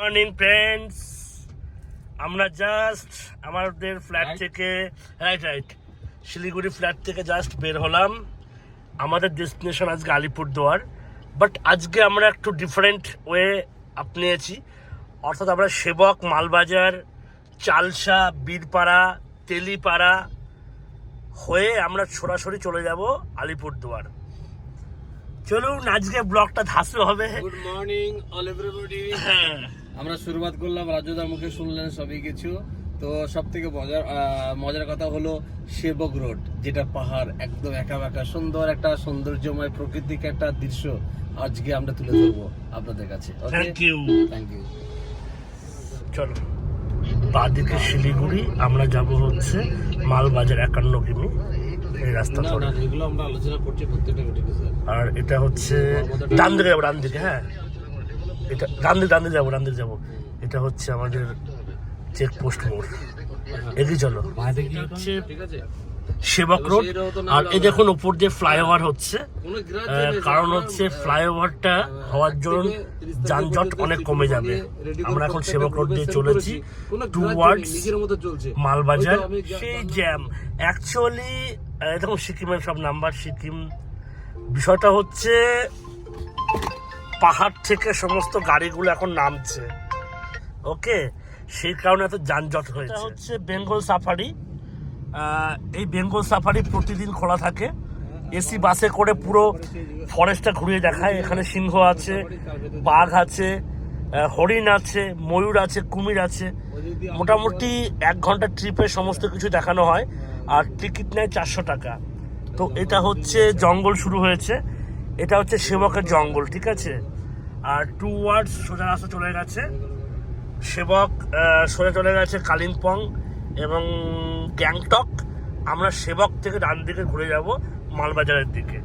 Morning friends আমরা just আমাদের flat থেকে রাইট রাইট শিলিগুড়ি ফ্ল্যাট থেকে জাস্ট বের হলাম। আমাদের ডেস্টিনেশন আজকে আলিপুরদুয়ার। বাট আজকে আমরা একটু ডিফারেন্ট ওয়ে আপনিয়েছি। অর্থাৎ আমরা সেবক মালবাজার চালসা বীরপাড়া তেলিপাড়া হয়ে আমরা সরাসরি চলে যাব আলিপুরদুয়ার। চলুন আজকে ব্লগটা ধাসু হবে। গুড মর্নিং অল এভরিবডি হ্যাঁ। আমরা শুরুবাত করলাম রাজুদার মুখে শুনলেন সবই কিছু। তো সব থেকে মজার মজার কথা হলো সেবক রোড যেটা পাহাড় একদম একা একা সুন্দর একটা সৌন্দর্যময় প্রাকৃতিক একটা দৃশ্য আজকে আমরা তুলে ধরবো আপনাদের কাছে। থ্যাংক ইউ থ্যাংক ইউ চলো বাদিকে শিলিগুড়ি আমরা যাব হচ্ছে মালবাজার একান্ন কিমি এই রাস্তা ধরে। এগুলো আমরা আলোচনা করছি প্রত্যেকটা আর এটা হচ্ছে ডান দিকে ডান দিকে হ্যাঁ। এটা ডান দিকে যাব ডান যাব। এটা হচ্ছে আমাদের চেকপোস্ট মোড়। এগিয়ে চলো। হচ্ছে সেবক রোড আর এই দেখুন উপর দিয়ে ফ্লাইওভার হচ্ছে। কারণ হচ্ছে ফ্লাইওভারটা হওয়ার জন্য যানজট অনেক কমে যাবে। আমরা এখন সেবক রোড দিয়ে চলেছি মতো চলছে। মালবাজার। সেই জ্যাম অ্যাকচুয়ালি দেখুন সিকিমের সব নাম্বার সিকিম। বিষয়টা হচ্ছে পাহাড় থেকে সমস্ত গাড়িগুলো এখন নামছে। ওকে? সেই কারণে এত যানজট হয়েছে। হচ্ছে বেঙ্গল সাফারি। এই বেঙ্গল সাফারি প্রতিদিন খোলা থাকে। এসি বাসে করে পুরো ফরেস্টটা ঘুরিয়ে দেখায়। এখানে সিংহ আছে বাঘ আছে হরিণ আছে ময়ূর আছে কুমির আছে। মোটামুটি এক ঘণ্টা ট্রিপে সমস্ত কিছু দেখানো হয়। আর টিকিট নেয় চারশো টাকা। তো এটা হচ্ছে জঙ্গল শুরু হয়েছে। এটা হচ্ছে সেবকের জঙ্গল ঠিক আছে? আর টু ওয়ার্ডস সোজা রাস্তা চলে গেছে। সেবক সোজা চলে গেছে কালিম্পং এবং গ্যাংটক। আমরা সেবক থেকে ডান দিকে ঘুরে যাব মালবাজারের দিকে।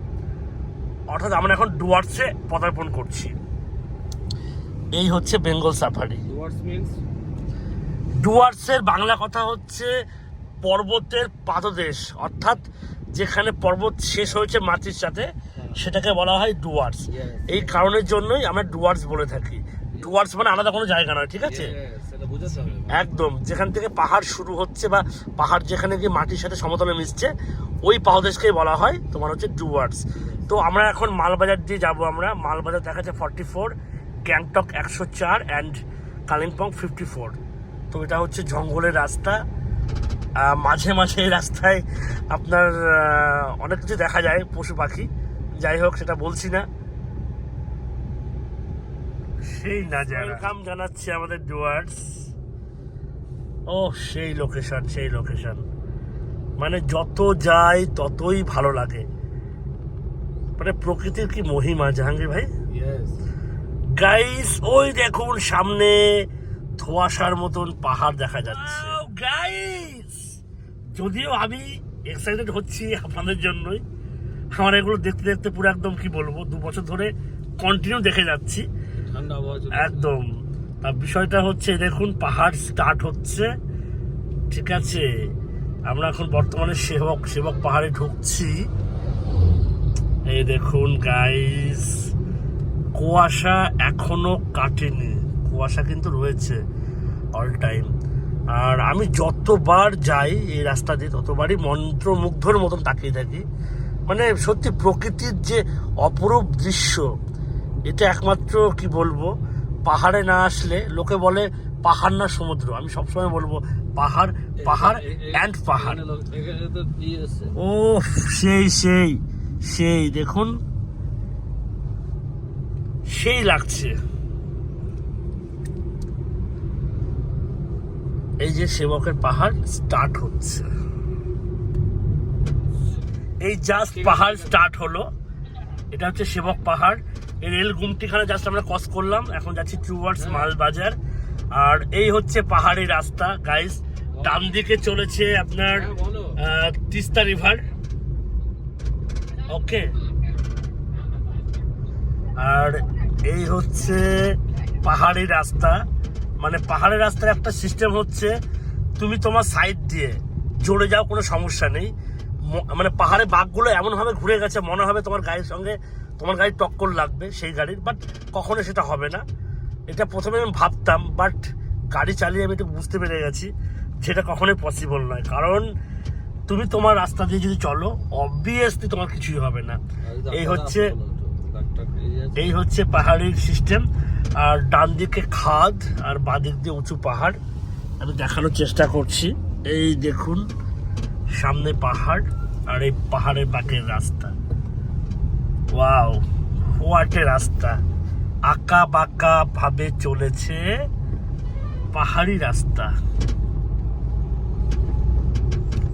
অর্থাৎ আমরা এখন ডুয়ার্সে পদার্পণ করছি। এই হচ্ছে বেঙ্গল সাফারি ডুয়ার্সের বাংলা কথা হচ্ছে পর্বতের পাদদেশ। অর্থাৎ যেখানে পর্বত শেষ হয়েছে মাটির সাথে সেটাকে বলা হয় ডুয়ার্স। এই কারণের জন্যই আমরা ডুয়ার্স বলে থাকি। ডুয়ার্স মানে আলাদা কোনো জায়গা নয় ঠিক আছে? একদম। যেখান থেকে পাহাড় শুরু হচ্ছে বা পাহাড় যেখানে গিয়ে মাটির সাথে সমতলে মিশছে ওই পাদদেশকেই বলা হয় তোমার হচ্ছে ডুয়ার্স। তো আমরা এখন মালবাজার দিয়ে যাব আমরা। মালবাজার দেখা যাচ্ছে ফর্টি ফোর গ্যাংটক একশো চার অ্যান্ড কালিম্পং ফিফটি ফোর। তো এটা হচ্ছে জঙ্গলের রাস্তা। মাঝে মাঝে এই রাস্তায় আপনার অনেক কিছু দেখা যায় পশু পাখি। যাই হোক সেটা বলছি না। সেই না ওয়েলকাম জানাচ্ছি আমাদের ডুয়ার্স ও সেই লোকেশন সেই লোকেশন মানে যত যাই ততই ভালো লাগে। মানে প্রকৃতির কি মহিমা জাহাঙ্গীর ভাই? গাইস ওই দেখুন সামনে ধোয়াশার মতন পাহাড় দেখা যাচ্ছে। গাইস যদিও আমি এক্সাইটেড হচ্ছি আপনাদের জন্যই। আমার এগুলো দেখতে দেখতে পুরো একদম কি বলব দু বছর ধরে কন্টিনিউ দেখে যাচ্ছি। একদম। তার বিষয়টা হচ্ছে দেখুন পাহাড় স্টার্ট হচ্ছে। ঠিক আছে আমরা এখন বর্তমানে সেবক সেবক পাহাড়ে ঢুকছি। এই দেখুন গাইস কুয়াশা এখনও কাটেনি। কুয়াশা কিন্তু রয়েছে অল টাইম আর আমি যতবার যাই এই রাস্তা দিয়ে ততবারই মন্ত্রমুগ্ধর মতন তাকিয়ে থাকি। মানে সত্যি প্রকৃতির যে অপরূপ দৃশ্য এটা একমাত্র কি বলব পাহাড়ে না আসলে লোকে বলে পাহাড় না সমুদ্র। আমি সবসময় বলব পাহাড় পাহাড় অ্যান্ড পাহাড়। ও সেই সেই সেই দেখুন। সেই লাগছে। এই যে সেবকের পাহাড় স্টার্ট হচ্ছে। এই জাস্ট পাহাড় স্টার্ট হলো। এটা হচ্ছে সেবক পাহাড়। এই রেল গুমটিখানে জাস্ট আমরা ক্রস করলাম। এখন যাচ্ছি টুয়ার্ডস মালবাজার। আর এই হচ্ছে পাহাড়ি রাস্তা। গাইস ডান দিকে চলেছে আপনার হ্যাঁ, তিস্তা রিভার ওকে আর এই হচ্ছে পাহাড়ি রাস্তা। মানে পাহাড়ের রাস্তার একটা সিস্টেম হচ্ছে তুমি তোমার সাইড দিয়ে জোরে যাও কোনো সমস্যা নেই। মানে পাহাড়ে বাঘগুলো এমনভাবে ঘুরে গেছে মনে হবে তোমার গাড়ির সঙ্গে তোমার গাড়ির টক্কর লাগবে সেই গাড়ির বাট কখনো সেটা হবে না। এটা প্রথমে আমি ভাবতাম বাট গাড়ি চালিয়ে আমি একটু বুঝতে পেরে গেছি যেটা কখনোই পসিবল নয়। কারণ তুমি তোমার রাস্তা দিয়ে যদি চলো অবভিয়াসলি তোমার কিছুই হবে না। এই হচ্ছে এই হচ্ছে পাহাড়ের সিস্টেম আর ডান দিকে খাদ আর বাঁ দিক দিয়ে উঁচু পাহাড়। আমি দেখানোর চেষ্টা করছি। এই দেখুন সামনে পাহাড়। আর এই পাহাড়ের বাঁকের রাস্তা। ওয়াও, হোয়াটে রাস্তা। আঁকা বাঁকা ভাবে চলেছে পাহাড়ি রাস্তা।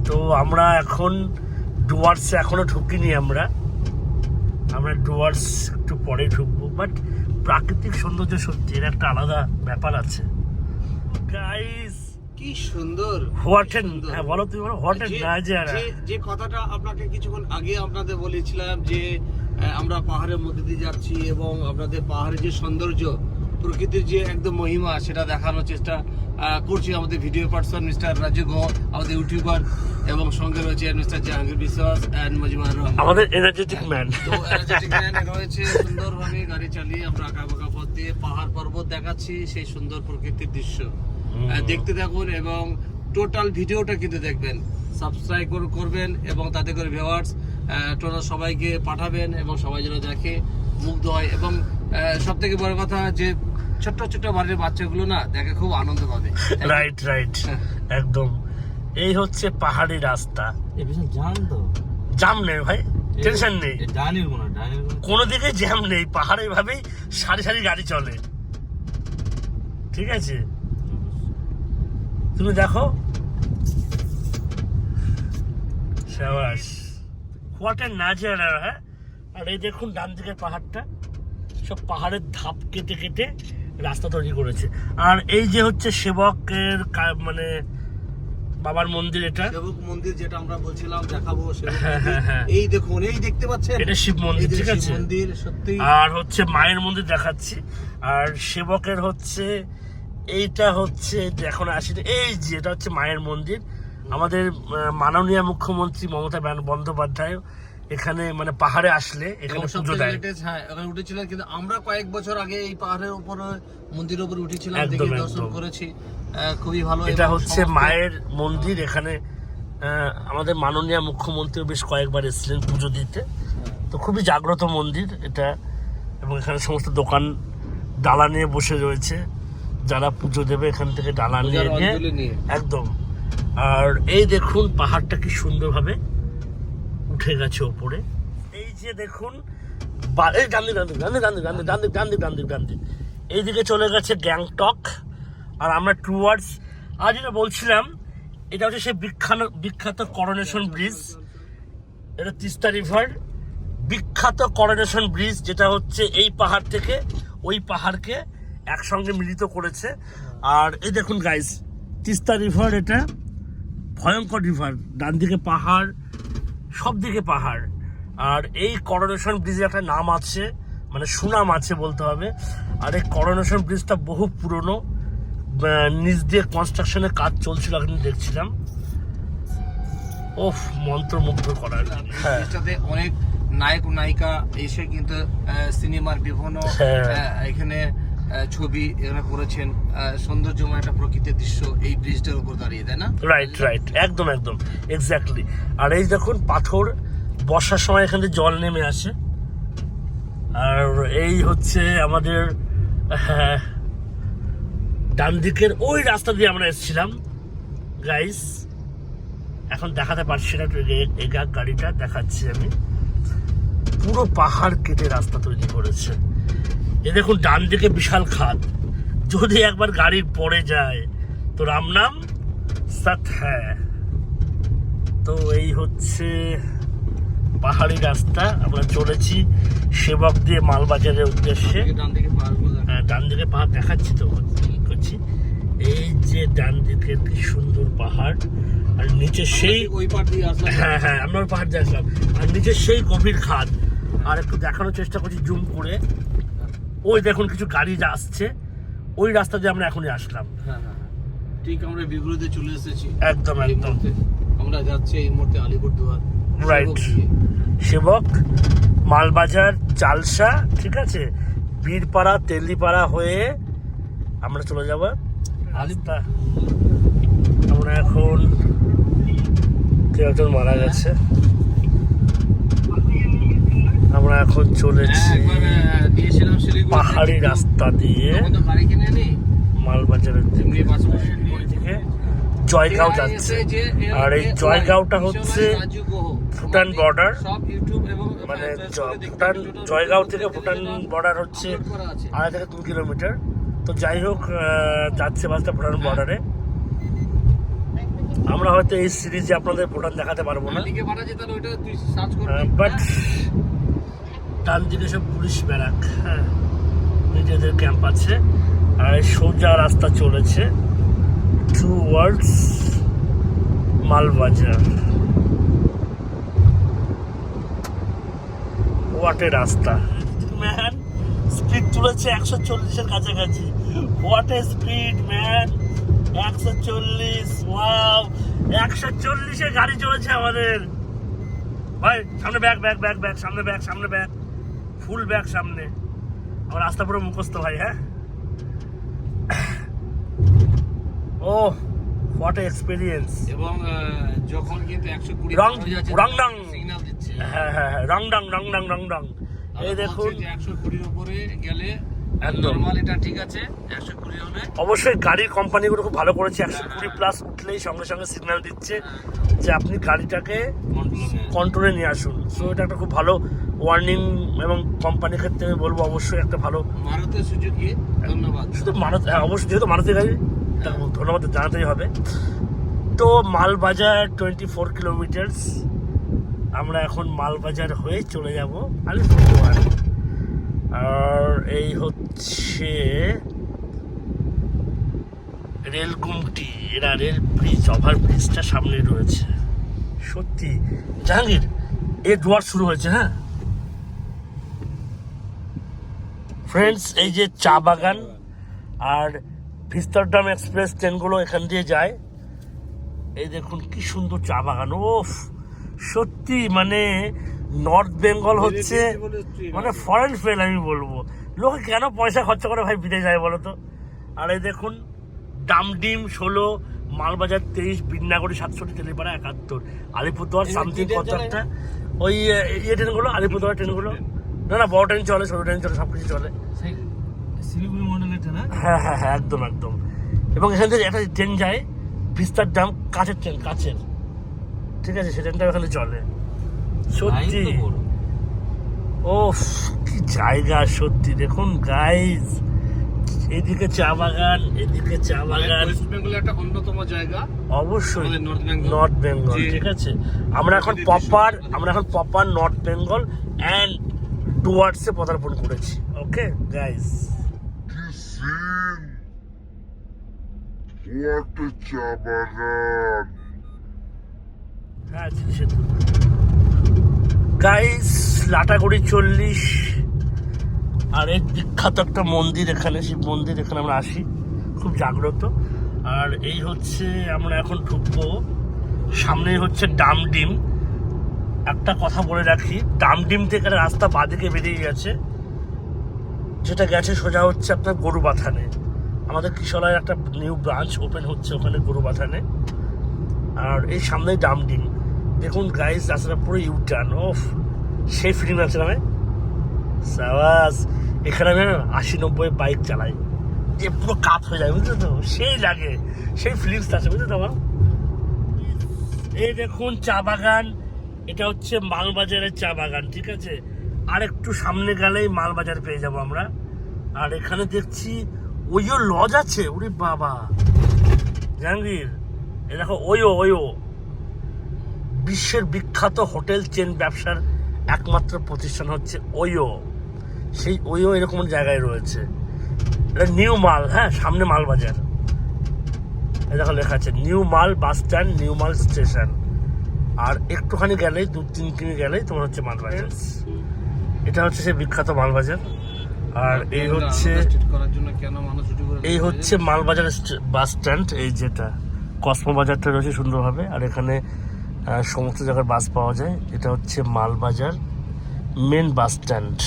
তো আমরা এখন ডুয়ার্সে এখনও ঢুকিনি আমরা। আমরা ডুয়ার্স একটু পরে ঢুকবো, বাট প্রাকৃতিক সৌন্দর্য সত্যি এর একটা আলাদা ব্যাপার আছে। গাইস কি সুন্দর হোয়াট হ্যাঁ বলো তুমি বলো হোয়াট যে- নাজারা যে- কথাটা আপনাকে কিছুক্ষণ আগে আপনাদের বলেছিলাম যে আমরা পাহাড়ের মধ্যে দিয়ে যাচ্ছি এবং আপনাদের পাহাড়ের যে সৌন্দর্য প্রকৃতির যে একদম মহিমা সেটা দেখানোর চেষ্টা করছি আমাদের ভিডিও পার্সন মিস্টার রাজু গো আমাদের ইউটিউবার এবং সঙ্গে রয়েছে মিস্টার জাহাঙ্গীর বিশ্বাস অ্যান্ড মজিমার রহমান। আমাদের এনার্জেটিক ম্যান তো energetic man রয়েছে সুন্দরভাবে গাড়ি চালিয়ে আমরা আঁকা বাঁকা পথ দিয়ে পাহাড় পর্বত দেখাচ্ছি সেই সুন্দর প্রকৃতির দৃশ্য। দেখতে থাকুন এবং টোটাল ভিডিওটা কিন্তু দেখবেন। সাবস্ক্রাইব করবেন এবং তাতে করে ভিউয়ার্স টোটাল সবাইকে পাঠাবেন এবং সবাই যেন দেখে মুগ্ধ হয়। এবং সব থেকে বড় কথা যে ছোট্ট ছোট্ট বাড়ির বাচ্চাগুলো না দেখে খুব আনন্দ পাবে। রাইট রাইট একদম। এই হচ্ছে পাহাড়ি রাস্তা। জান তো। জাম নেই ভাই টেনশন নেই। কোনো দিকে জ্যাম নেই পাহাড়ে ভাবেই সারি সারি গাড়ি চলে। ঠিক আছে? তুমি দেখো। সাবাস। হোয়াট এর নাজারা হ্যাঁ? আর এই দেখুন ডান দিকের পাহাড়টা। সব পাহাড়ের ধাপ কেটে কেটে রাস্তা তৈরি করেছে। আর এই যে হচ্ছে সেবকের মানে বাবার মন্দির এটা। সেবক মন্দির যেটা আমরা বলছিলাম দেখাবো হ্যাঁ, হ্যাঁ, হ্যাঁ। এই দেখুন এই দেখতে পাচ্ছেন? এটা শিব মন্দির ঠিক আছে। মন্দির সত্যি। আর হচ্ছে মায়ের মন্দির দেখাচ্ছি। আর সেবকের হচ্ছে এইটা হচ্ছে যে এখন আসি এই যে এটা হচ্ছে মায়ের মন্দির। আমাদের মাননীয় মুখ্যমন্ত্রী মমতা ব্যান- বন্দ্যোপাধ্যায় এখানে মানে পাহাড়ে আসলে এখানে পুজো দেয়। হ্যাঁ ওখানে উঠেছিলেন কিন্তু আমরা কয়েক বছর আগে এই পাহাড়ের উপরে মন্দিরের উপরে উঠেছিলাম দেখে দর্শন করেছি। খুবই ভালো এটা হচ্ছে মায়ের মন্দির এখানে আমাদের মাননীয় মুখ্যমন্ত্রী বেশ কয়েকবার এসেছিলেন পুজো দিতে। তো খুবই জাগ্রত মন্দির এটা এবং এখানে সমস্ত দোকান ডালা নিয়ে বসে রয়েছে। যারা পুজো দেবে এখান থেকে ডালা নিয়ে নিয়ে। একদম। আর এই দেখুন পাহাড়টা কি সুন্দরভাবে উঠে গেছে ওপরে। এই যে দেখুন এই দিক ডান দিক ডান দিক ডান দিক ডান দিক এইদিকে চলে গেছে গ্যাংটক আর আমরা টুয়ার্ডস আর যেটা বলছিলাম এটা হচ্ছে সেই বিখ্যাত বিখ্যাত করোনেশন ব্রিজ এটা তিস্তা রিভার বিখ্যাত করোনেশন ব্রিজ যেটা হচ্ছে এই পাহাড় থেকে ওই পাহাড়কে একসঙ্গে মিলিত করেছে। আর এই দেখুন গাইস তিস্তা রিভার এটা ভয়ঙ্কর রিভার ডান দিকে পাহাড় সব দিকে পাহাড়। আর এই করোনেশন ব্রিজের একটা নাম আছে মানে সুনাম আছে বলতে হবে। আর এই করোনেশন ব্রিজটা বহু পুরনো নিচ দিয়ে কনস্ট্রাকশনের কাজ চলছিল এখন দেখছিলাম। ওফ মন্ত্রমুগ্ধ করার। হ্যাঁ। অনেক নায়ক নায়িকা এসে কিন্তু সিনেমার বিভিন্ন হ্যাঁ। এখানে ছবি এরা করেছেন সৌন্দর্যময় একটা প্রকৃতির দৃশ্য এই ব্রিজটার উপর দাঁড়িয়ে তাই না? রাইট রাইট একদম একদম. এক্স্যাক্টলি আর এই দেখুন পাথর বর্ষার সময় এখানে জল নেমে আসে। আর এই হচ্ছে আমাদের হ্যাঁ, ডান দিকের ওই রাস্তা দিয়ে আমরা এসেছিলাম। গাইস এখন দেখাতে পারছি না এগা গাড়িটা দেখাচ্ছি আমি। পুরো পাহাড় কেটে রাস্তা তৈরি করেছে। এ দেখুন ডান দিকে বিশাল খাদ যদি একবার গাড়ি পড়ে যায় তো রাম নাম সাত হ্যাঁ তো এই হচ্ছে পাহাড়ি রাস্তা আমরা চলেছি সেবক দিয়ে মালবাজারের উদ্দেশ্যে। ডান দিকে হ্যাঁ, ডান দিকে পাহাড় দেখাচ্ছি তো করছি। এই যে ডান দিকে কি সুন্দর পাহাড় আর নিচে সেই ওই পার দিয়ে আসলাম। হ্যাঁ হ্যাঁ আমরা ওই পাহাড় দেখলাম আর নিচে সেই গভীর খাদ আর একটু দেখানোর চেষ্টা করছি জুম করে। ওই দেখুন কিছু গাড়ি যা আসছে ওই রাস্তা দিয়ে আমরা এখনই আসলাম। হ্যাঁ হ্যাঁ হ্যাঁ। ঠিক আমরা বিগুড়িতে চলে এসেছি। একদম একদম। আমরা যাচ্ছি এই মুহূর্তে আলিপুরদুয়ার Right. সেবক মালবাজার চালসা ঠিক আছে? বীরপাড়া তেলিপাড়া হয়ে আমরা চলে যাব। রাস্তা। আমরা এখন কেউ একজন মারা গেছে। আমরা এখন চলেছি। পাহাড়ি রাস্তা দিয়ে মালবাজারের দিকে জয়গাঁও যাচ্ছে। আর এই জয়গাঁওটা হচ্ছে ভুটান মানে Facebook জ- এ দেখতে ভুটান জয়গাঁও থেকে ভুটান বর্ডার হচ্ছে। আড়াই থেকে দু কিলোমিটার। তো যাই হোক যাচ্ছে বাসটা ভুটান বর্ডারে আমরা হয়তো এই সিরিজে আপনাদের ভুটান দেখাতে পারব না। বাট ডান দিকে সব পুলিশ ব্যারাক হ্যাঁ নিজেদের ক্যাম্প আছে। আর সোজা রাস্তা চলেছে টু ওয়ার্ডস মালবাজার। ওয়াটে রাস্তা। ম্যান স্পিড তুলেছে একশো চল্লিশের কাছাকাছি। হোয়াট এ স্পিড ম্যান একশো চল্লিশ ওয়াও একশো চল্লিশে গাড়ি চলেছে আমাদের। ভাই, সামনে ব্যাগ ব্যাগ ব্যাগ ব্যাগ সামনে ব্যাগ সামনে ব্যাগ ফুল ব্যাগ সামনে। আমার রাস্তা পুরো মুখস্থ ভাই হ্যাঁ? ও হোয়াট এক্সপিরিয়েন্স এবং যখন কিন্তু একশো কুড়ি রং- রংডং। সিগন্যাল দিচ্ছে। হ্যাঁ হ্যাঁ হ্যাঁ রং ডং রং ডং রং ডং। এই দেখুন। একশো কুড়ির উপরে গেলে একদম। নর্মাল এটা ঠিক আছে একশো কুড়ি হলে। অবশ্যই গাড়ির কোম্পানিগুলো খুব ভালো করেছে একশো কুড়ি প্লাস উঠলেই সঙ্গে সঙ্গে সিগন্যাল দিচ্ছে যে আপনি গাড়িটাকে কন্ট্রোলে নিয়ে আসুন। সো এটা একটা খুব ভালো ওয়ার্নিং এবং কোম্পানির ক্ষেত্রে আমি বলব অবশ্যই একটা ভালো ভারতের সুযোগী ধন্যবাদ। শুধু মারুতি হ্যাঁ অবশ্যই যেহেতু মারুতি গাড়ি তাকে ধন্যবাদ জানাতেই হবে। তো মালবাজার টোয়েন্টি ফোর কিলোমিটার্স আমরা এখন মালবাজার হয়ে চলে যাব আলিপুরদুয়ার। আর এই হচ্ছে রেল গুমটি এরা রেল ব্রিজ ওভার ব্রিজটা সামনে রয়েছে। সত্যি জাহাঙ্গীর এ দুয়ার শুরু হয়েছে হ্যাঁ? ফ্রেন্ডস এই যে চা বাগান আর ভিস্তারডাম এক্সপ্রেস ট্রেনগুলো এখান দিয়ে যায়। এই দেখুন কি সুন্দর চা বাগান ওফ সত্যি মানে নর্থ বেঙ্গল হচ্ছে মানে ফরেন ফেল আমি বলব। লোকে কেন পয়সা খরচা করে ভাই বিদেশ যায় বলো তো? আর এই দেখুন ডামডিম ষোলো মালবাজার তেইশ বিন্নাগড়ি সাতষট্টি তেলিপাড়া একাত্তর আলিপুরদুয়ার সামথিং কত একটা? ওই ইয়ে ট্রেনগুলো আলিপুরদুয়ার ট্রেনগুলো না না বড় ট্রেন চলে ছোট ট্রেন চলে। সব কিছু চলে শিলিগুড়ি মডেলের না? হ্যাঁ হ্যাঁ হ্যাঁ একদম একদম। এবং এখান থেকে একটা ট্রেন যায় ভিস্তার দাম কাছের ট্রেন কাছের। ঠিক আছে সে ট্রেনটা ওখানে চলে। সত্যি। ও কি জায়গা সত্যি। দেখুন গাইজ এদিকে চা বাগান এদিকে চা বাগান। ওয়েস্ট বেঙ্গলের একটা অন্যতম জায়গা। অবশ্যই নর্থ বেঙ্গল নর্থ বেঙ্গল ঠিক আছে? আমরা এখন পপার আমরা এখন পপার নর্থ বেঙ্গল অ্যান্ড ডুয়ার্সে পদার্পণ করেছি। ওকে সেতু গাইস লাটাগুড়ি চল্লিশ আর এই বিখ্যাত একটা মন্দির এখানে শিব মন্দির এখানে আমরা আসি খুব জাগ্রত। আর এই হচ্ছে আমরা এখন ঢুকবো সামনে হচ্ছে ডামডিম একটা কথা বলে রাখি ডামডিম থেকে রাস্তা বাদিকে বেরিয়ে গেছে। যেটা গেছে সোজা হচ্ছে আপনার গরুবাথানে। আমাদের কিশলায় একটা নিউ ব্রাঞ্চ ওপেন হচ্ছে ওখানে গরুবাথানে। আর এই সামনেই ডামডিম দেখুন গাইস রাস্তাটা পুরো ইউটার্ন ওফ সেই ফিলিং আছে না? সাবাস। এখানে আমি আশি নব্বই বাইক চালাই যে পুরো কাত হয়ে যায়, বুঝলে তো? সেই লাগে। সেই ফিলিংসটা আছে, বুঝলে তো আমার? এই দেখুন চা বাগান। এটা হচ্ছে মালবাজারের চা বাগান, ঠিক আছে? আর একটু সামনে গেলেই মালবাজার পেয়ে যাব আমরা। আর এখানে দেখছি, ওইও লজ আছে, ওরে বাবা! জাহাঙ্গীর এ দেখো, ওইও ওইও। বিশ্বের বিখ্যাত হোটেল চেন ব্যবসার একমাত্র প্রতিষ্ঠান হচ্ছে ওইও। সেই ওইও এরকম জায়গায় রয়েছে। এটা নিউ মাল হ্যাঁ সামনে মাল বাজার এই দেখো লেখা আছে, new Mal bus stand, new Mal station. আর একটুখানি গেলেই দু তিন কিমি গেলেই তোমার হচ্ছে মালবাজার। এটা হচ্ছে সে বিখ্যাত মালবাজার। আর এই হচ্ছে এই হচ্ছে মালবাজার বাস স্ট্যান্ড এই যেটা। কসমো বাজারটা রয়েছে সুন্দরভাবে আর এখানে সমস্ত জায়গার বাস পাওয়া যায়। এটা হচ্ছে মালবাজার মেন বাস স্ট্যান্ড।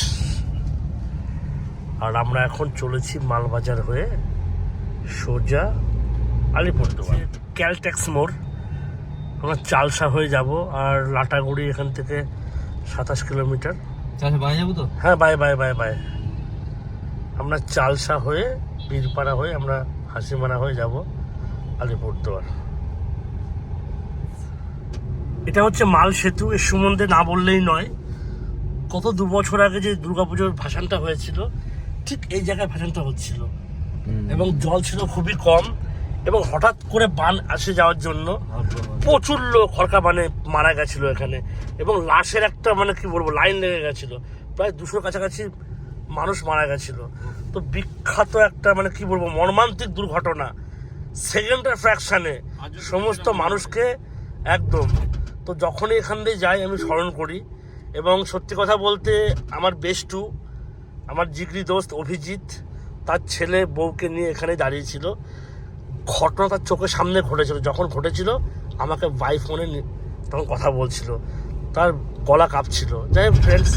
আর আমরা এখন চলেছি মালবাজার হয়ে সোজা আলিপুরদুয়ার ক্যালটেক্স মোড়। আমরা চালসা হয়ে যাব আর লাটাগুড়ি এখান থেকে সাতাশ কিলোমিটার। চাষে যাব তো? হ্যাঁ বাই বাই বাই বাই। আমরা চালসা হয়ে বীরপাড়া হয়ে আমরা হাসিমারা হয়ে যাব আলিপুরদুয়ার। এটা হচ্ছে মাল সেতু এর সম্বন্ধে না বললেই নয়। কত দু বছর আগে যে দুর্গাপুজোর ভাসানটা হয়েছিল ঠিক এই জায়গায় ভাসানটা হচ্ছিল। এবং জল ছিল খুবই কম। এবং হঠাৎ করে বান আসে যাওয়ার জন্য প্রচুর লোক হরকা বানে মারা গেছিল এখানে। এবং লাশের একটা মানে কি বলব, লাইন লেগে গেছিল। প্রায় দুশোর কাছাকাছি মানুষ মারা গেছিল। তো বিখ্যাত একটা মানে কি বলব, মর্মান্তিক দুর্ঘটনা। সেকেন্ডের ফ্র্যাকশানে সমস্ত মানুষকে একদম। তো যখনই এখান দিয়ে যাই, আমি স্মরণ করি। এবং সত্যি কথা বলতে আমার বেস্টু আমার জিগরি দোস্ত অভিজিৎ, তার ছেলে বউকে নিয়ে এখানে দাঁড়িয়েছিল। ঘটনা তার চোখের সামনে ঘটেছিল। যখন ঘটেছিল, আমাকে বাই ফোনে তখন কথা বলছিল। তার গলা কাঁপছিল। যাই হোক ফ্রেন্ডস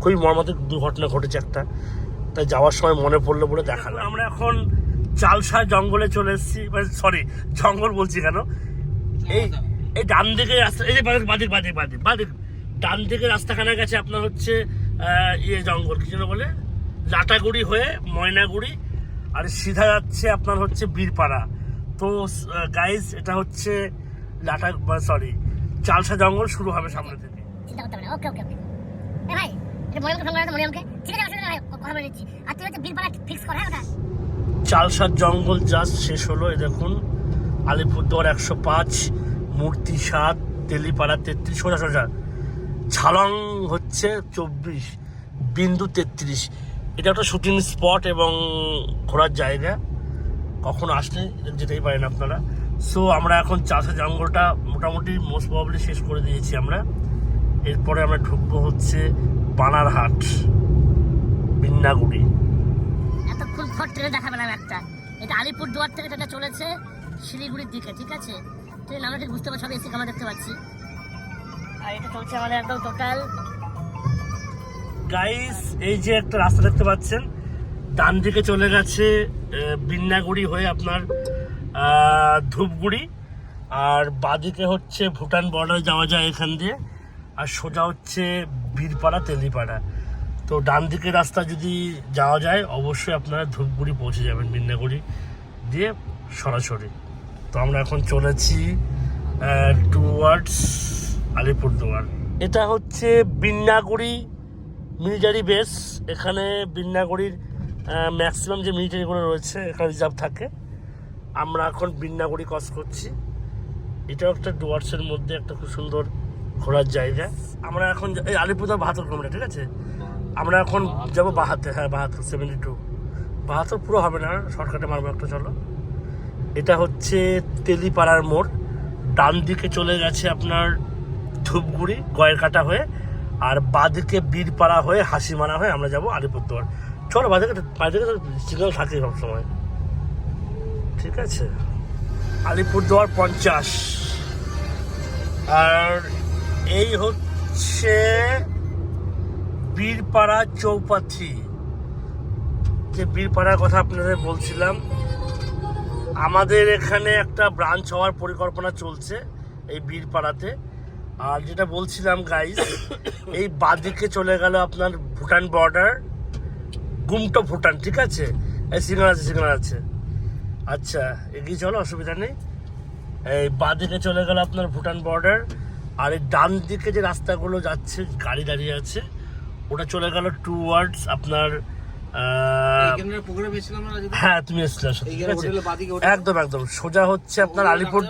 খুবই মর্মান্তিক দুর্ঘটনা ঘটেছে একটা। তাই যাওয়ার সময় মনে পড়ল বলে দেখালাম আমরা এখন চালসা জঙ্গলে চলে এসেছি। মানে সরি জঙ্গল বলছি কেন? এই এই ডান দিকে রাস্তা, এই যে বাদিক বাদিক বাদিক বাদিক ডান দিকে রাস্তাখানা গেছে আপনার হচ্ছে ইয়ে জঙ্গল, কি যেন বলে? লাটাগুড়ি হয়ে ময়নাগুড়ি। আর সিধা যাচ্ছে আপনার হচ্ছে বীরপাড়া। তো গাইজ এটা হচ্ছে লাটা সরি চালসা জঙ্গল শুরু হবে সামনে থেকে চিন্তা করতে হবে ওকে ওকে ওকে ভাই এটা মরিয়মকে ফোন করে মরিয়মকে ঠিক আছে অসুবিধা নাই কথা বলে দিচ্ছি। আর তুই হচ্ছে বিল পাড়া ফিক্স কর হ্যাঁ ওটা চালসার জঙ্গল জাস্ট শেষ হলো এই দেখুন। আলিপুরদুয়ার একশো পাঁচ মূর্তি সাত তেলিপাড়া তেত্রিশ সোজা সোজা। ঝালং হচ্ছে চব্বিশ বিন্দু তেত্রিশ। এটা একটা শুটিং স্পট এবং ঘোরার জায়গা। কখনো আসলে যেতেই পারেন আপনারা। সো আমরা এখন চাষা জঙ্গলটা মোটামুটি মোস্ট প্রবাবলি শেষ করে দিয়েছি আমরা। এরপরে আমরা ঢুকবো হচ্ছে বানারহাট বিন্নাগুড়ি। এতক্ষণ ফট ট্রেনে দেখা পেলাম একটা। এটা আলিপুর দুয়ার থেকে ট্রেনটা চলেছে শিলিগুড়ির দিকে ঠিক আছে? ট্রেন আমরা ঠিক বুঝতে পারছি সব এসি আমরা দেখতে পাচ্ছি। আর এটা চলছে আমাদের একদম টোটাল গাইস এই যে একটা রাস্তা দেখতে পাচ্ছেন ডান দিকে চলে গেছে আহ, বিন্নাগুড়ি হয়ে আপনার ধূপগুড়ি। আর বাদিকে হচ্ছে ভুটান বর্ডার যাওয়া যায় এখান দিয়ে আর সোজা হচ্ছে বীরপাড়া তেলিপাড়া। তো ডান দিকের রাস্তা যদি যাওয়া যায় অবশ্যই আপনারা ধূপগুড়ি পৌঁছে যাবেন বিন্নাগুড়ি দিয়ে সরাসরি। তো আমরা এখন চলেছি টুয়ার্ডস আলিপুরদুয়ার। এটা হচ্ছে বিন্নাগুড়ি মিলিটারি বেস এখানে বিন্নাগুড়ির ম্যাক্সিমাম যে মিলিটারিগুলো রয়েছে, এখানে রিজার্ভ থাকে। আমরা এখন বিন্নাগুড়ি ক্রস করছি। এটাও একটা ডুয়ার্সের মধ্যে একটা খুব সুন্দর ঘোরার জায়গা। আমরা এখন এই আলিপুরদুয়ার বাহাত্তর কিলোমিটার ঠিক আছে? আমরা এখন যাব বাহাত্তর হ্যাঁ বাহাত্তর সেভেন্টি টু বাহাত্তর পুরো হবে না শর্টকাটে মারবো একটা, চলো। এটা হচ্ছে তেলিপাড়ার মোড়। ডান দিকে চলে গেছে আপনার ধূপগুড়ি গয়ের কাটা হয়ে, আর বাদিকে বীরপাড়া হয়ে, হাসিমারা হয়ে আমরা যাব আলিপুরদুয়ার। চলো বাদিকে তো সিগন্যাল থাকে সবসময়। ঠিক আছে। আলিপুরদুয়ার পঞ্চাশ। আর এই হচ্ছে বীরপাড়া চৌপাথি। যে বীরপাড়ার কথা আপনাদের বলছিলাম, আমাদের এখানে একটা ব্রাঞ্চ হওয়ার পরিকল্পনা চলছে এই বীরপাড়াতে। আর যেটা বলছিলাম গাইস এই বাদিকে চলে গেল আপনার ভুটান বর্ডার গুমটো ভুটান ঠিক আছে? এই সিগনাল আছে সিগনাল আছে। আচ্ছা এগিয়ে চলো অসুবিধা নেই। এই বাদিকে চলে গেল আপনার ভুটান বর্ডার আর এই ডান দিকে যে রাস্তাগুলো যাচ্ছে গাড়ি দাঁড়িয়ে আছে ওটা চলে গেল টু ওয়ার্ডস আপনার হ্যাঁ তুমি এসছিলে একদম একদম। সোজা হচ্ছে আপনার আলিপুর?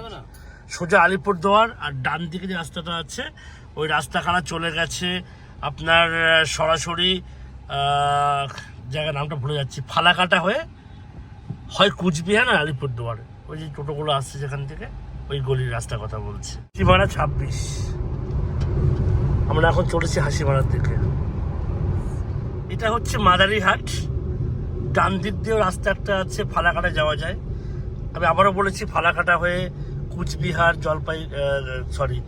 সোজা আলিপুরদুয়ার আর ডান দিকে যে রাস্তাটা আছে ওই রাস্তাখানা চলে গেছে আপনার সরাসরি জায়গার নামটা ভুলে যাচ্ছি। ফালাকাটা হয়ে হয় কুচবিহার আর আলিপুরদুয়ার। ওই যে টোটোগুলো আসছে যেখান থেকে, ওই গলির রাস্তার কথা বলছি। হাসিমারা ছাব্বিশ। আমরা এখন চলেছি হাসিমারার দিকে। এটা হচ্ছে মাদারিহাট। ডান দিক দিয়েও রাস্তা একটা আছে, ফালাকাটা যাওয়া যায়। আমি আবারও বলেছি, ফালাকাটা হয়ে কুচবিহার, জলপাই সরি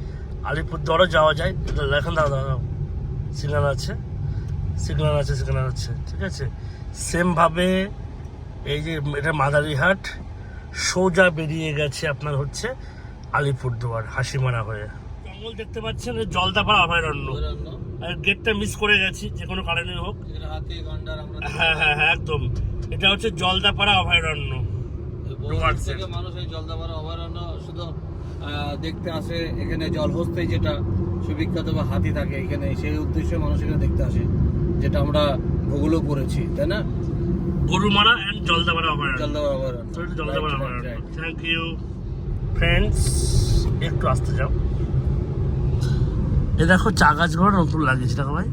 আলিপুরদুয়ারও যাওয়া যায়। এখন দাঁড়া দাঁড়াও, সিগন্যাল আছে। সিগন্যাল আছে সিগন্যাল আছে ঠিক আছে? সেমভাবে এই যে এটা মাদারিহাট সোজা বেরিয়ে গেছে আপনার হচ্ছে আলিপুরদুয়ার হাসিমারা হয়ে। জঙ্গল দেখতে পাচ্ছেন জলদাপাড়া অভয়ারণ্য। গেটটা মিস করে গেছি যে কোনো কারণে হোক। হাতি হ্যাঁ হ্যাঁ হ্যাঁ একদম। এটা হচ্ছে জলদাপাড়া অভয়ারণ্য। মানুষ এই জলদাপাড়া অভয়ারণ্য শুধু দেখতে আসে এখানে জলহস্তে যেটা সুবিখ্যাত বা হাতি থাকে এখানে সেই উদ্দেশ্যে মানুষ এখানে দেখতে আসে। যেটা আমরা ভূগোলও পড়েছি তাই না? গরুমারা অ্যান্ড জলদাপাড়া অভয়ারণ্য। জলদাপাড়া অভয়ারণ্য। জলদাপাড়া অভয়ারণ্য। থ্যাংক ইউ ফ্রেন্ডস একটু আসতে যাও। এ দেখো চা গাছগুলো নতুন লাগিয়েছে দেখো ভাই।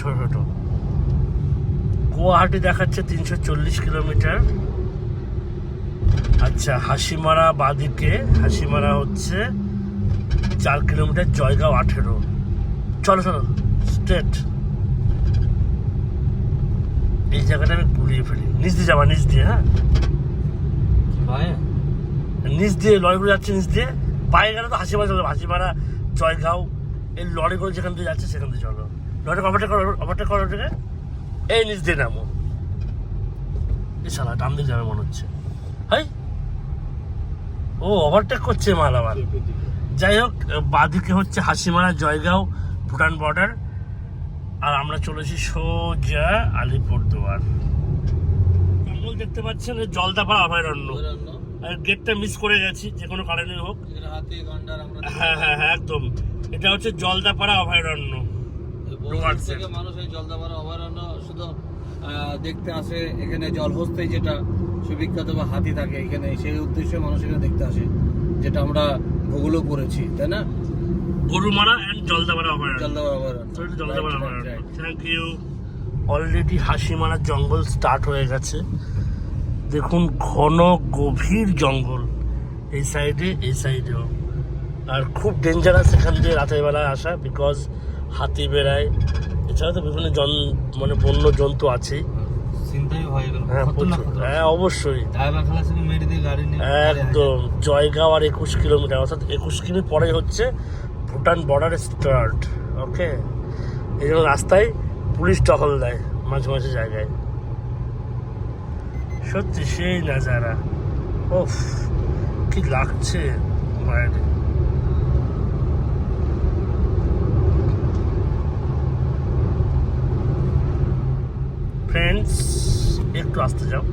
ছোট ছোট। গুয়াহাটি দেখাচ্ছে তিনশো চল্লিশ কিলোমিটার। আচ্ছা হাসিমারা বাদিকে। হাসিমারা হচ্ছে চার কিলোমিটার জয়গাঁও আঠেরো। চলো চলো স্ট্রেট এই জায়গাটা আমি গুলিয়ে ফেলি। নিচ দিয়ে যাবা নিচ দিয়ে হ্যাঁ? নিচ দিয়ে লরিগুলো যাচ্ছে নিচ দিয়ে। পায়ে গেলে তো হাসিমারা চলো হাসিমারা জয়গাঁও এই লরিগুলো যেখান দিয়ে যাচ্ছে সেখান দিয়ে চলো। লরি ওভারটেক করো ওভারটেক করো ওটাকে। এই নিচ দিয়ে নামো। এই শালা ডান দিকে যাবে মনে হচ্ছে। হাই! ও ওভারটেক করছে মাল আবার। যাই হোক বাদিকে হচ্ছে হাসিমারা জয়গাঁও ভুটান বর্ডার আর আমরা চলেছি সোজা আলিপুরদুয়ার। জঙ্গল দেখতে পাচ্ছেন? জলদাপাড়া অভয়ারণ্য। আর গেটটা মিস করে গেছি যে কোনো কারণে হোক। হ্যাঁ হ্যাঁ হ্যাঁ একদম। এটা হচ্ছে জলদাপাড়া অভয়ারণ্য। মানুষ এই জলদাপাড়া অভয়ারণ্য শুধু দেখতে আসে এখানে জলহস্তে যেটা সুবিখ্যাত বা হাতি থাকে এখানে। সেই উদ্দেশ্যে মানুষ এখানে দেখতে আসে যেটা আমরা ভূগোলও করেছি তাই না? গরুমারা অ্যান্ড জলদাপাড়া অভয়ারণ্য। জলদাপাড়া অভয়ারণ্য। থ্যাংক ইউ অলরেডি হাসিমারা জঙ্গল স্টার্ট হয়ে গেছে। দেখুন ঘন গভীর জঙ্গল। এই সাইডে এই সাইডেও আর খুব ডেঞ্জারাস এখান দিয়ে রাতের বেলায় আসা বিকজ হাতি বেড়ায়। এছাড়া তো বিভিন্ন জন মানে বন্য জন্তু আছেই। হয়ে হ্যাঁ অবশ্যই। একদম। জয়গাঁও আর একুশ কিলোমিটার অর্থাৎ একুশ কিমি পরে হচ্ছে ভুটান বর্ডার স্টার্ট ওকে এই জন্য রাস্তায় পুলিশ টহল দেয় মাঝে মাঝে জায়গায়। সত্যি সেই নাজারা। ওফ কি লাগছে বাইরে। ফ্রেন্ডস একটু আসতে যাও।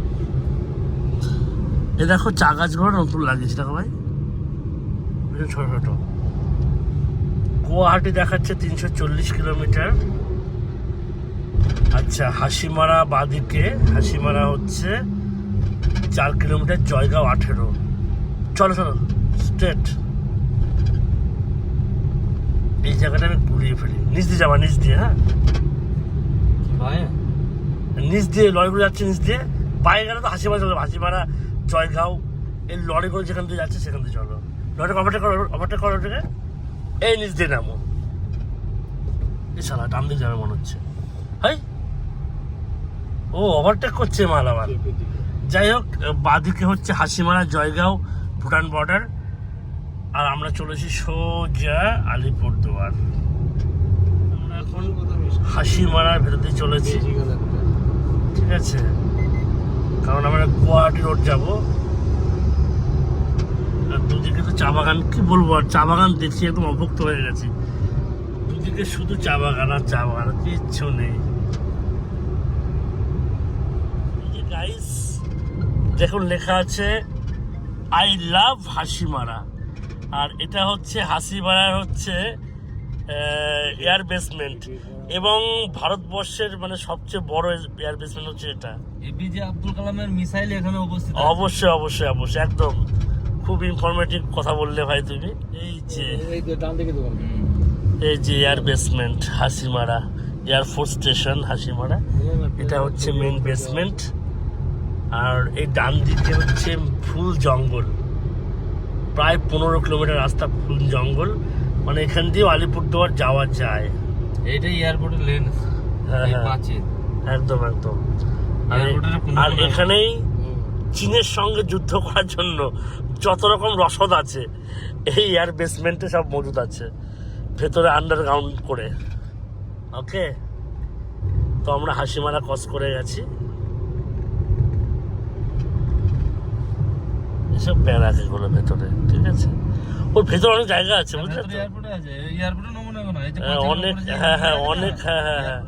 এ দেখো চা গাছগুলো নতুন লাগিয়েছে, দেখো ভাই। ছোট ছোট। গুয়াহাটি দেখাচ্ছে তিনশো চল্লিশ কিলোমিটার। আচ্ছা হাসিমারা বাদিকে। হাসিমারা হচ্ছে চার কিলোমিটার জয়গাঁও আঠেরো। চলো চলো স্ট্রেট এই জায়গাটা আমি গুলিয়ে ফেলি। নিচ দিয়ে যাবা নিচ দিয়ে হ্যাঁ? নিচ দিয়ে লরিগুলো যাচ্ছে নিচ দিয়ে। পায়ে গেলে তো হাসিমারা চলো হাসিমারা জয়গাঁও এই লরিগুলো যেখান দিয়ে যাচ্ছে সেখান দিয়ে চলো। লরি ওভারটেক করো ওভারটেক করো ওটাকে। এই নিচ দিয়ে নামো এই শালা ডান দিকে যাবে মনে হচ্ছে হাই ও ওভারটেক করছে মাল আবার যাই হোক বাদিকে হচ্ছে হাসিমারা জয়গাঁও ভুটান বর্ডার আর আমরা চলেছি সোজা আলিপুরদুয়ার আমরা এখন হাসিমারার ভেতর দিয়ে চলেছি ঠিক আছে কারণ আমরা গুয়াহাটি রোড যাব দুদিকে তো চা বাগান কি বলব আর চা বাগান দেখছি একদম অভুক্ত হয়ে গেছি। দুদিকে শুধু চা বাগান আর চা বাগান কিচ্ছু নেই। গাইস দেখুন লেখা আছে আই লাভ হাসিমারা। আর এটা হচ্ছে হাসিমারার হচ্ছে এয়ার বেসমেন্ট এবং ভারতবর্ষের মানে সবচেয়ে বড় এয়ার বেসমেন্ট হচ্ছে এটা। এপিজে আব্দুল কালামের মিসাইল এখানে উপস্থিত অবশ্যই অবশ্যই অবশ্যই একদম। খুব ইনফরমেটিভ কথা বললে ভাই তুমি। এই যে এই যে air basement Hasimara air force station Hasimara. এটা হচ্ছে মেন বেসমেন্ট আর এই ডান দিকে হচ্ছে ফুল জঙ্গল। প্রায় পনেরো কিলোমিটার রাস্তা ফুল জঙ্গল। মানে এখান দিয়ে আলিপুরদুয়ার যাওয়া যায়। এইটাই এয়ারপোর্টের লেন হ্যাঁ হ্যাঁ। একদম একদম। আর এখানেই চীনের সঙ্গে যুদ্ধ করার জন্য যত রকম রসদ আছে এই এয়ার বেসমেন্টে সব মজুদ আছে। ভেতরে আন্ডারগ্রাউন্ড করে। ওকে তো আমরা হাসিমারা ক্রস করে গেছি। এসব ব্যারাক এগুলো ভেতরে ঠিক আছে? ওর ভেতরে অনেক জায়গা আছে বুঝলে তো? এয়ারপোর্টে আছে। এয়ারপোর্টের নমুনা এখন এই যে হ্যাঁ, অনেক- হ্যাঁ, হ্যাঁ, অনেক, হ্যাঁ, হ্যাঁ, হ্যাঁ।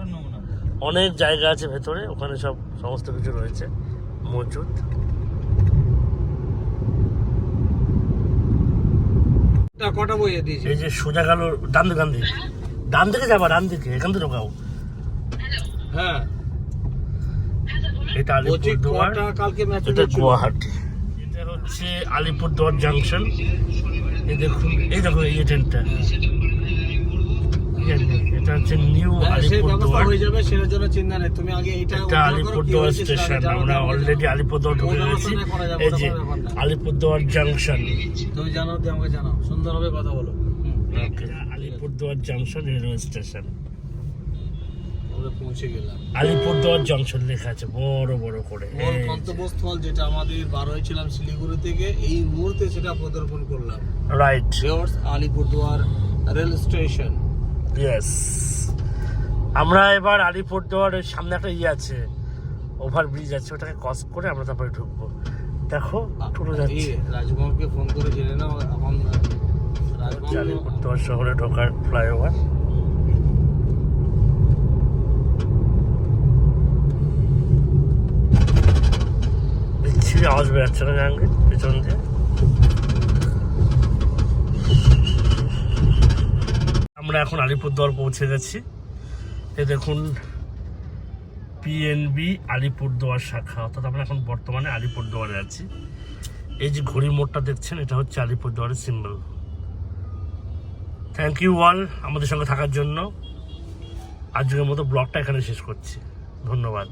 অনেক জায়গা আছে ভেতরে ওখানে সব সমস্ত কিছু রয়েছে মজুদ। তা কটা বইয়ে দিয়েছি? এই যে সোজা গেল ডান দিকে ডান দিকে। যাবা ডান দিকে এখান থেকে ঢোকাও। হ্যাঁ। এটা আলিপুরদুয়ার। কটা কালকে ম্যাচ এটা গুয়াহাটি। এটা হচ্ছে আলিপুরদুয়ার জাংশন এই দেখুন এই দেখো এই ট্রেনটা এটা হচ্ছে নিউ হ্যাঁ, আলিপুরদুয়ার। হয়ে যাবে সেটার জন্য চিন্তা নেই। তুমি আগে এটা আলিপুরদুয়ার স্টেশন আমরা অলরেডি আলিপুরদুয়ার ঢুকে গেছি। এই যে না। আলিপুরদুয়ার জাংশন তুমি জানো দিয়ে আমাকে জানাও। সুন্দরভাবে কথা বলো। আলিপুরদুয়ার জাংশন রেলওয়ে স্টেশন আমরা পৌঁছে গেলাম। আলিপুরদুয়ার জংশন লেখা আছে বড় বড় করে। গন্তব্যস্থল যেটা আমাদের বার হয়েছিলাম শিলিগুড়ি থেকে এই মুহূর্তে সেটা প্রদর্পণ করলাম। Right viewers Alipurduar rail station yes আমরা এবার আলিপুরদুয়ারের সামনে একটা ইয়ে আছে ওভার ব্রিজ আছে ওটাকে ক্রস করে আমরা তারপরে ঢুকবো। দেখো টোটো যাচ্ছে। রাজকুমারকে ফোন করে জেনে নাও এখন রাজকুমার শহরে ঢোকার ফ্লাইওভার বিচ্ছিরি আওয়াজ বেরোচ্ছে না জাহাঙ্গীর পেছন দিয়ে। আমরা এখন আলিপুরদুয়ার পৌঁছে গেছি এ দেখুন পিএনবি আলিপুরদুয়ার শাখা, অর্থাৎ আমরা এখন বর্তমানে আলিপুরদুয়ারে আছি। এই যে ঘড়ি মোড়টা দেখছেন, এটা হচ্ছে আলিপুরদুয়ারের সিম্বল থ্যাংক ইউ ওয়াল আমাদের সঙ্গে থাকার জন্য। আজকের মতো ব্লগটা এখানে শেষ করছি। ধন্যবাদ।